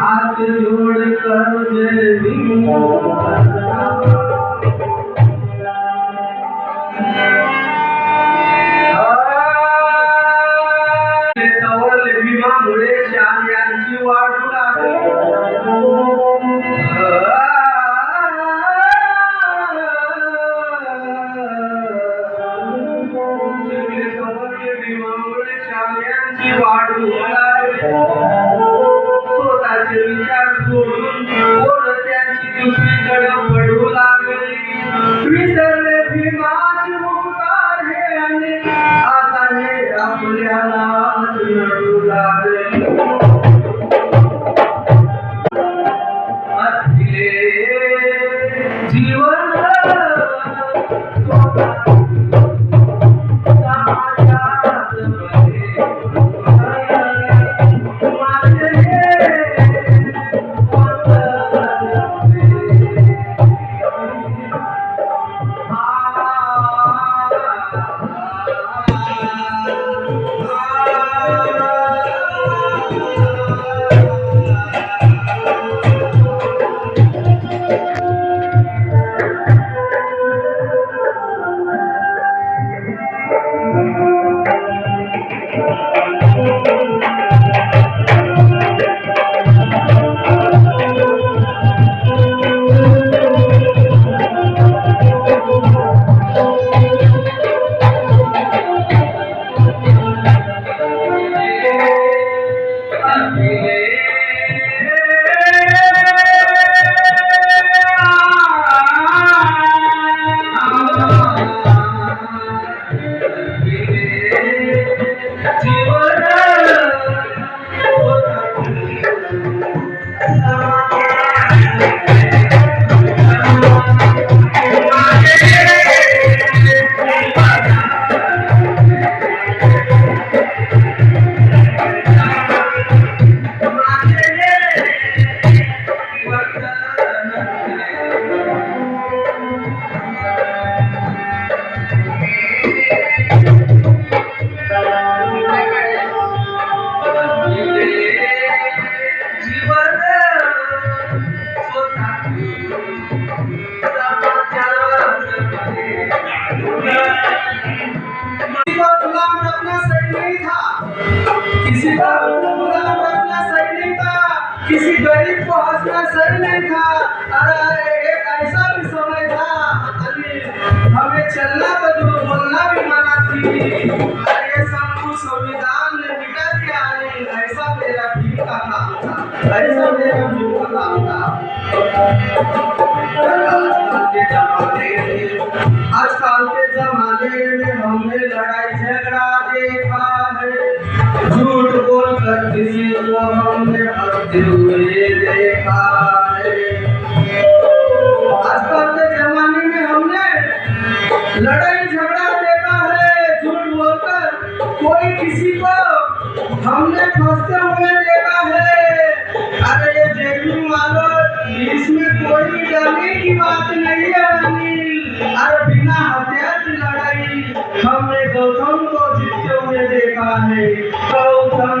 हाथ जोड़ कर सवल Thank. किसी किसी गरीब को हंसना सही नहीं था, अरे एक ऐसा भी समय था। हमें चलना तो दूर, बोलना भी मना थी। अरे सब कुछ संविधान ने मिटा दिया नहीं ऐसा मेरा भी का था, ऐसा मेरा भी का था। आजकल के जमाने में हमने लड़ाई झगड़ा देखा है। झूठ बोल कर किसी को आजकल के जमाने में हमने लड़ाई झगड़ा देखा है अरे ये जेबी इसमें कोई डरने की बात नहीं है अरे बिना हथियार लड़ाई हमने गौतम को जीतते हुए देखा है गौतम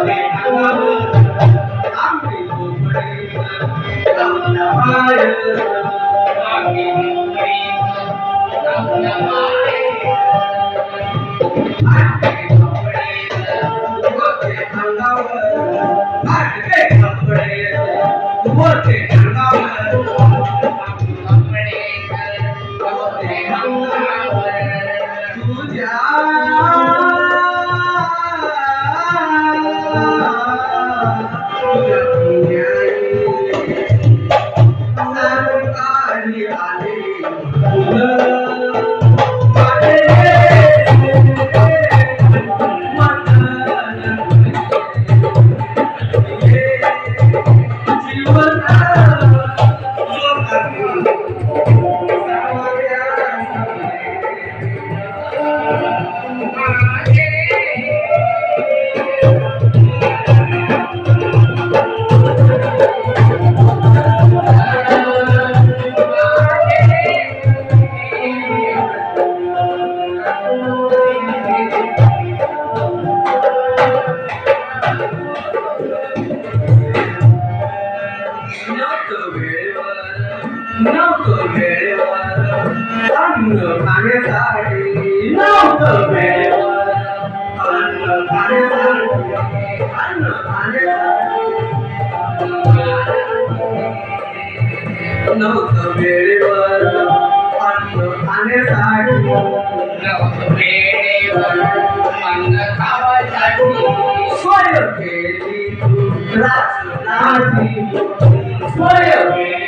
होते अंगावर खाण्यासाठी नव्हतं वेळेवर अन्न खाण्यासाठी अन्न खाण्यासाठी नव्हतं वेळेवर अन्न खाण्यासाठी स्वय केली तू रासनाची स्वय